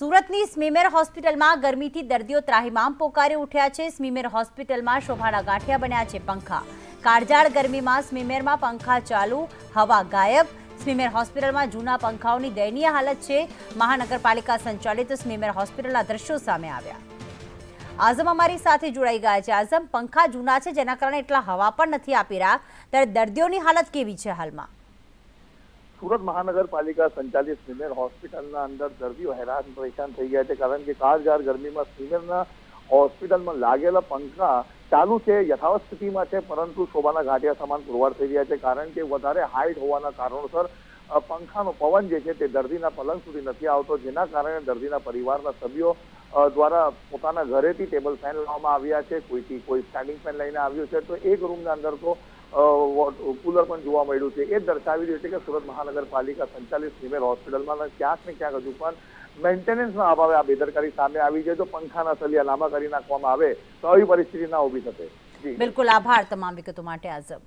સુરતની સ્મીમેર હોસ્પિટલમાં ગરમીથી દર્દીઓ ત્રાહિમામ પોકારી ઉઠ્યા છે. સ્મીમેર હોસ્પિટલમાં શોભાના ગાંઠિયા બન્યા છે પંખા. કાળજાળ ગરમીમાં સ્મીમેરમાં પંખા ચાલુ, હવા ગાયબ. સ્મીમેર હોસ્પિટલમાં જૂના પંખાઓની દયનીય હાલત છે. મહાનગરપાલિકા સંચાલિત સ્મીમેર હોસ્પિટલના દ્રશ્યો સામે આવ્યા. આઝમ અમારી સાથે જોડાઈ ગયા છે. આઝમ, પંખા જૂના છે, જેના કારણે એટલા હવા પણ નથી આપી રહ્યા. ત્યારે દર્દીઓની હાલત કેવી છે હાલમાં? સુરત મહાનગરપાલિકા સંચાલિત સિમેર હોસ્પિટલના અંદર દર્દીઓ હેરાન, પરેશાન થઈ ગયા છે કારણ કે કાળઝાળ ગરમીમાં સિમેરના હોસ્પિટલમાં લાગેલા પંખા ચાલુ છે, યથાવત સ્થિતિમાં છે, પરંતુ શોભાના ઘાટિયા સમાન પુરવાર થઈ રહ્યા છે કારણ કે વધારે હાઈટ હોવાના કારણોસર પંખાનો પવન જે છે તે દર્દીના પલંગ સુધી નથી આવતો, જેના કારણે દર્દીના પરિવારના સભ્યો દ્વારા પોતાના ઘરેથી ટેબલ ફેન લાવવામાં આવ્યા છે, કોઈથી કોઈ સ્ટેન્ડિંગ ફેન લઈને આવ્યું છે, તો એક રૂમના અંદર તો અ, કુલર પણ જોવા મળ્યું છે. એ દર્શાવી રહ્યું છે કે સુરત મહાનગરપાલિકા સંચાલિત ફિમેલ હોસ્પિટલમાં ક્યાંક ને ક્યાંક હજુ પણ મેન્ટેનન્સના અભાવે આ બેદરકારી સામે આવી જાય તો પંખાના સલિયા લાંબા કરી નાખવામાં આવે તો આવી પરિસ્થિતિ ના ઊભી થશે. બિલકુલ આભાર તમામ વિગતો માટે આઝમ